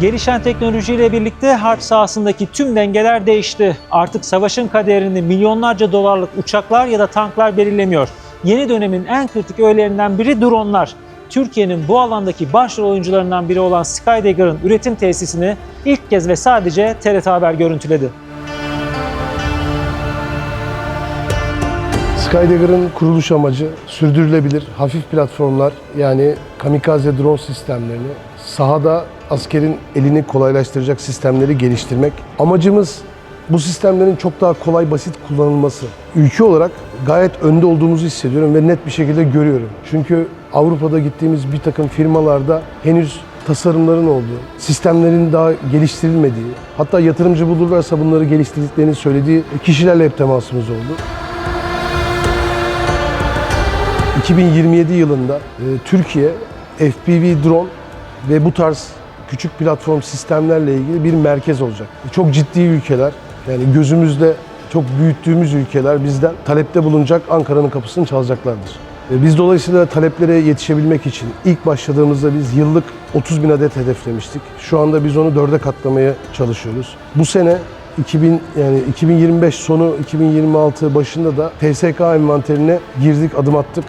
Gelişen teknolojiyle birlikte harp sahasındaki tüm dengeler değişti. Artık savaşın kaderini milyonlarca dolarlık uçaklar ya da tanklar belirlemiyor. Yeni dönemin en kritik öğelerinden biri dronlar. Türkiye'nin bu alandaki başrol oyuncularından biri olan Skydagger'ın üretim tesisini ilk kez ve sadece TRT Haber görüntüledi. Skydagger'ın kuruluş amacı sürdürülebilir hafif platformlar yani kamikaze drone sistemlerini sahada askerin elini kolaylaştıracak sistemleri geliştirmek. Amacımız bu sistemlerin çok daha kolay basit kullanılması. Ülke olarak gayet önde olduğumuzu hissediyorum ve net bir şekilde görüyorum. Çünkü Avrupa'da gittiğimiz bir takım firmalarda henüz tasarımların olduğu, sistemlerin daha geliştirilmediği, hatta yatırımcı bulurlarsa bunları geliştirdiklerini söylediği kişilerle hep temasımız oldu. 2027 yılında e, Türkiye FPV drone ve bu tarz küçük platform sistemlerle ilgili bir merkez olacak. Çok ciddi ülkeler, yani gözümüzde çok büyüttüğümüz ülkeler bizden talepte bulunacak, Ankara'nın kapısını çalacaklardır. E, Biz dolayısıyla taleplere yetişebilmek için ilk başladığımızda biz yıllık 30 bin adet hedeflemiştik. Şu anda biz onu dörde katlamaya çalışıyoruz. Bu sene 2000 yani 2025 sonu 2026 başında da TSK envanterine girdik, adım attık.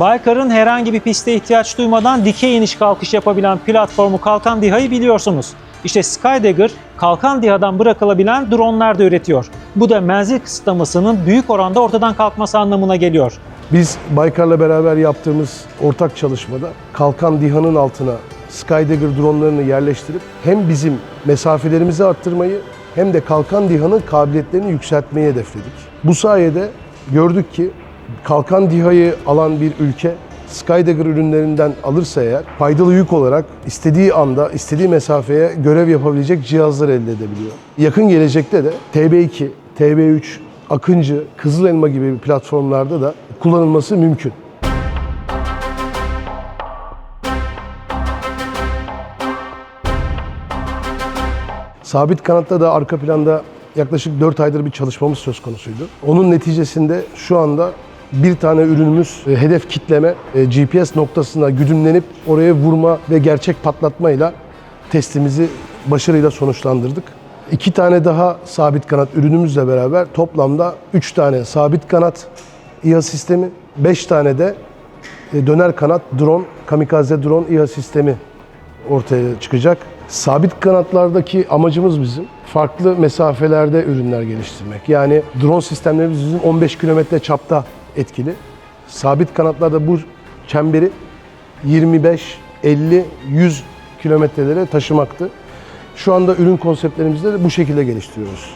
Baykar'ın herhangi bir piste ihtiyaç duymadan dikey iniş kalkış yapabilen platformu Kalkan DİHA'yı biliyorsunuz. İşte Skydagger, Kalkan DİHA'dan bırakılabilen dronlar da üretiyor. Bu da menzil kısıtlamasının büyük oranda ortadan kalkması anlamına geliyor. Biz Baykar'la beraber yaptığımız ortak çalışmada Kalkan DİHA'nın altına Skydagger dronlarını yerleştirip hem bizim mesafelerimizi arttırmayı hem de Kalkan DİHA'nın kabiliyetlerini yükseltmeyi hedefledik. Bu sayede gördük ki Kalkan DİHA'yı alan bir ülke Skydagger ürünlerinden alırsa eğer faydalı yük olarak istediği anda, istediği mesafeye görev yapabilecek cihazlar elde edebiliyor. Yakın gelecekte de TB2, TB3, Akıncı, Kızıl Elma gibi platformlarda da kullanılması mümkün. Sabit kanatta da arka planda yaklaşık 4 aydır bir çalışmamız söz konusuydu. Onun neticesinde şu anda bir tane ürünümüz e, hedef kitleme e, GPS noktasına güdümlenip oraya vurma ve gerçek patlatmayla testimizi başarıyla sonuçlandırdık. İki tane daha sabit kanat ürünümüzle beraber toplamda 3 tane sabit kanat İHA sistemi, 5 tane de e, döner kanat drone, kamikaze drone İHA sistemi ortaya çıkacak. Sabit kanatlardaki amacımız bizim farklı mesafelerde ürünler geliştirmek. Yani drone sistemlerimiz bizim 15 kilometre çapta etkili. Sabit kanatlarda bu çemberi 25, 50, 100 kilometrelere taşımaktı. Şu anda ürün konseptlerimizde de bu şekilde geliştiriyoruz.